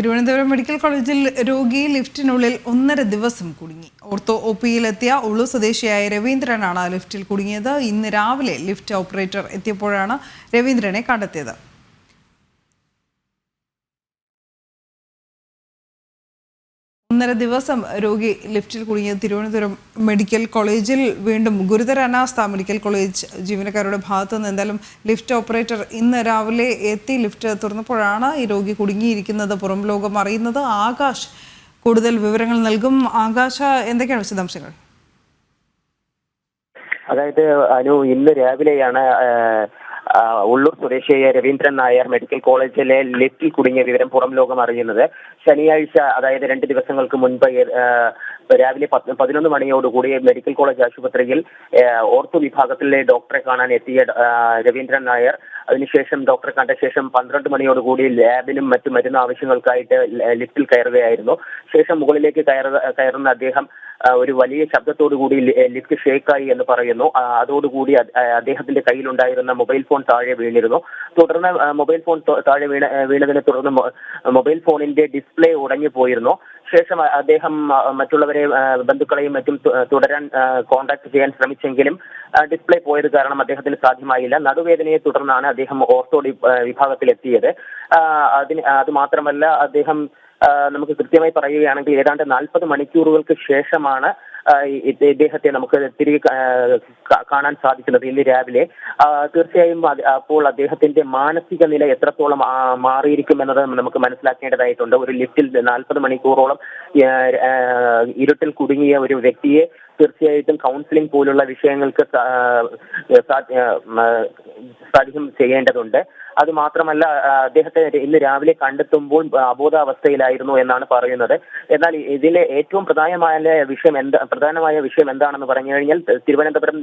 Thiruvananthapuram medical കോളേജിൽ രോഗി ലിഫ്റ്റിനുള്ളിൽ ഒന്നര ദിവസം കുടുങ്ങി. ഓർത്തോ ഒ പിയിലെത്തിയ ഉള്ളു സ്വദേശിയായ രവീന്ദ്രനാണ് ലിഫ്റ്റിൽ കുടുങ്ങിയത്. ഇന്ന് രാവിലെ ലിഫ്റ്റ് ഓപ്പറേറ്റർ എത്തിയപ്പോഴാണ് രവീന്ദ്രനെ കണ്ടെത്തിയത്. ഒന്നര ദിവസം രോഗി ലിഫ്റ്റിൽ കുടുങ്ങിയത് തിരുവനന്തപുരം മെഡിക്കൽ കോളേജിൽ. വീണ്ടും ഗുരുതര അനാസ്ഥ മെഡിക്കൽ കോളേജ് ജീവനക്കാരുടെ ഭാഗത്തു നിന്ന് എന്തായാലും ലിഫ്റ്റ് ഓപ്പറേറ്റർ ഇന്ന് രാവിലെ എത്തി ലിഫ്റ്റ് തുറന്നപ്പോഴാണ് ഈ രോഗി കുടുങ്ങിയിരിക്കുന്നത്. പുറം ലോകം അറിയുന്നത്. ആകാശ് കൂടുതൽ വിവരങ്ങൾ നൽകും. ആകാശ എന്തൊക്കെയാണ് വിശദാംശങ്ങൾ? അതായത് അനു ഇന്ന് രാവിലെയാണ് ഉള്ളൂർ സ്വദേശിയായ രവീന്ദ്രൻ നായർ മെഡിക്കൽ കോളേജിലെ ലിഫ്റ്റിൽ കുടുങ്ങിയ വിവരം പുറം ലോകം അറിയുന്നത്. ശനിയാഴ്ച അതായത് രണ്ട് ദിവസങ്ങൾക്ക് മുൻപ് രാവിലെ പത്ത് പതിനൊന്ന് മണിയോടുകൂടി മെഡിക്കൽ കോളേജ് ആശുപത്രിയിൽ ഓർത്തു ഓർത്തോ വിഭാഗത്തിലെ ഡോക്ടറെ കാണാൻ എത്തിയ രവീന്ദ്രൻ നായർ അതിനുശേഷം ഡോക്ടറെ കണ്ട ശേഷം പന്ത്രണ്ട് മണിയോടുകൂടി ലാബിനും മറ്റു മരുന്ന് ആവശ്യങ്ങൾക്കായിട്ട് ലിഫ്റ്റിൽ കയറുകയായിരുന്നു. ശേഷം മുകളിലേക്ക് കയറ കയറുന്ന അദ്ദേഹം ഒരു വലിയ ശബ്ദത്തോടുകൂടി ലിഫ്റ്റ് ഷേക്കായി എന്ന് പറയുന്നു. അതോടുകൂടി അദ്ദേഹത്തിന്റെ കയ്യിലുണ്ടായിരുന്ന മൊബൈൽ ഫോൺ താഴെ വീണിരുന്നു. തുടർന്ന് മൊബൈൽ ഫോൺ താഴെ വീണ വീണതിനെ തുടർന്ന് മൊബൈൽ ഫോണിന്റെ ഡിസ്പ്ലേ ഉടഞ്ഞു പോയിരുന്നു. ശേഷം അദ്ദേഹം മറ്റുള്ളവരെ ബന്ധുക്കളെയും മറ്റും തുടരാൻ കോൺടാക്ട് ചെയ്യാൻ ശ്രമിച്ചെങ്കിലും ഡിസ്പ്ലേ പോയത് കാരണം അദ്ദേഹത്തിന് സാധ്യമായില്ല. നടുവേദനയെ തുടർന്നാണ് അദ്ദേഹം ഓർത്തോ വിഭാഗത്തിലെത്തിയത്. അതിന് അത് മാത്രമല്ല അദ്ദേഹം നമുക്ക് കൃത്യമായി പറയുകയാണെങ്കിൽ ഏതാണ്ട് നാൽപ്പത് മണിക്കൂറുകൾക്ക് ശേഷമാണ് ഇദ്ദേഹത്തെ നമുക്ക് തിരികെ കാണാൻ സാധിക്കുന്നത് ഇന്ന് രാവിലെ. തീർച്ചയായും അപ്പോൾ അദ്ദേഹത്തിന്റെ മാനസിക നില എത്രത്തോളം മാറിയിരിക്കും എന്നത് നമുക്ക് മനസ്സിലാക്കേണ്ടതായിട്ടുണ്ട്. ഒരു ലിഫ്റ്റിൽ നാൽപ്പത് മണിക്കൂറോളം ഇരുട്ടിൽ കുടുങ്ങിയ ഒരു വ്യക്തിയെ തീർച്ചയായിട്ടും കൗൺസിലിംഗ് പോലുള്ള വിഷയങ്ങൾക്ക് സാധ്യം ചെയ്യേണ്ടതുണ്ട്. അത് മാത്രമല്ല അദ്ദേഹത്തെ ഇന്ന് രാവിലെ കണ്ടെത്തുമ്പോൾ അബോധാവസ്ഥയിലായിരുന്നു എന്നാണ് പറയുന്നത്. എന്നാൽ ഇതിലെ ഏറ്റവും പ്രധാനമായ വിഷയം എന്താ പ്രധാനമായ വിഷയം എന്താണെന്ന് പറഞ്ഞു കഴിഞ്ഞാൽ തിരുവനന്തപുരം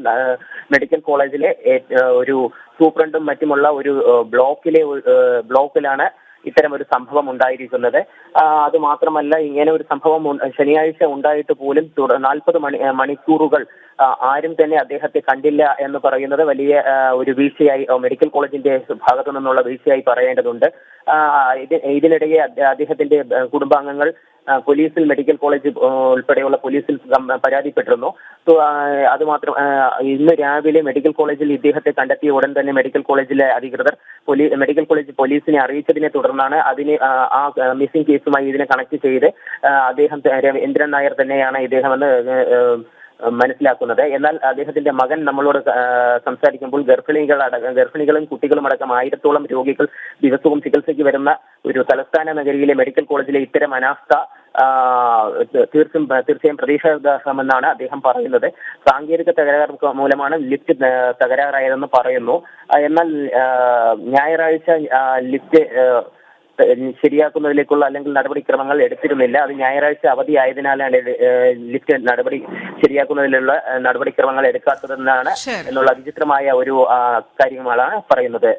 മെഡിക്കൽ കോളേജിലെ ഒരു സൂപ്രണ്ടും മറ്റുമുള്ള ഒരു ബ്ലോക്കിലെ ബ്ലോക്കിലാണ് ഇത്തരം ഒരു സംഭവം ഉണ്ടായിരിക്കുന്നത്. അത് മാത്രമല്ല ഇങ്ങനെ ഒരു സംഭവം ശനിയാഴ്ച ഉണ്ടായിട്ട് പോലും നാൽപ്പത് മണി മണിക്കൂറുകൾ ആരും തന്നെ അദ്ദേഹത്തെ കണ്ടില്ല എന്ന് പറയുന്നത് വലിയ ഒരു വീഴ്ചയായി മെഡിക്കൽ കോളേജിന്റെ ഭാഗത്തു നിന്നുള്ള വീഴ്ചയായി പറയേണ്ടതുണ്ട്. ഇതിനിടയെ അദ്ദേഹത്തിന്റെ കുടുംബാംഗങ്ങൾ പോലീസിൽ മെഡിക്കൽ കോളേജ് ഉൾപ്പെടെയുള്ള പോലീസിൽ പരാതിപ്പെട്ടിരുന്നു. സോ, അത് മാത്രം ഇന്ന് രാവിലെ മെഡിക്കൽ കോളേജിൽ ഇദ്ദേഹത്തെ കണ്ടെത്തിയ ഉടൻ തന്നെ മെഡിക്കൽ കോളേജിലെ അധികൃതർ മെഡിക്കൽ കോളേജ് പോലീസിനെ അറിയിച്ചതിനെ തുടർന്നാണ് അതിനെ ആ, മിസ്സിംഗ് കേസുമായി ഇതിനെ കണക്ട് ചെയ്ത് അദ്ദേഹം രവീന്ദ്രൻ നായർ തന്നെയാണ് ഇദ്ദേഹമെന്ന് ഏ, മനസ്സിലാക്കുന്നത്. എന്നാൽ അദ്ദേഹത്തിന്റെ മകൻ നമ്മളോട് സംസാരിക്കുമ്പോൾ ഗർഭിണികൾ അടക്കം ഗർഭിണികളും കുട്ടികളും അടക്കം ആയിരത്തോളം രോഗികൾ ദിവസവും ചികിത്സയ്ക്ക് വരുന്ന ഒരു തലസ്ഥാന നഗരിയിലെ മെഡിക്കൽ കോളേജിലെ ഇത്തരം അനാസ്ഥ തീർച്ചയും തീർച്ചും തീർച്ചയായും പ്രതീക്ഷാർഹമെന്നാണ് അദ്ദേഹം പറയുന്നത്. സാങ്കേതിക തകരാർ മൂലമാണ് ലിഫ്റ്റ് തകരാറായതെന്ന് പറയുന്നു. എന്നാൽ ഞായറാഴ്ച ലിഫ്റ്റ് ശരിയാക്കുന്നതിലേക്കുള്ള അല്ലെങ്കിൽ നടപടിക്രമങ്ങൾ എടുത്തിരുന്നില്ല. അത് ഞായറാഴ്ച അവധിയായതിനാലാണ് ലിസ്റ്റ് നടപടി ശരിയാക്കുന്നതിലുള്ള നടപടിക്രമങ്ങൾ എടുക്കാത്തതെന്നാണ് എന്നുള്ള വിചിത്രമായ ഒരു കാര്യങ്ങളാണ് പറയുന്നത്.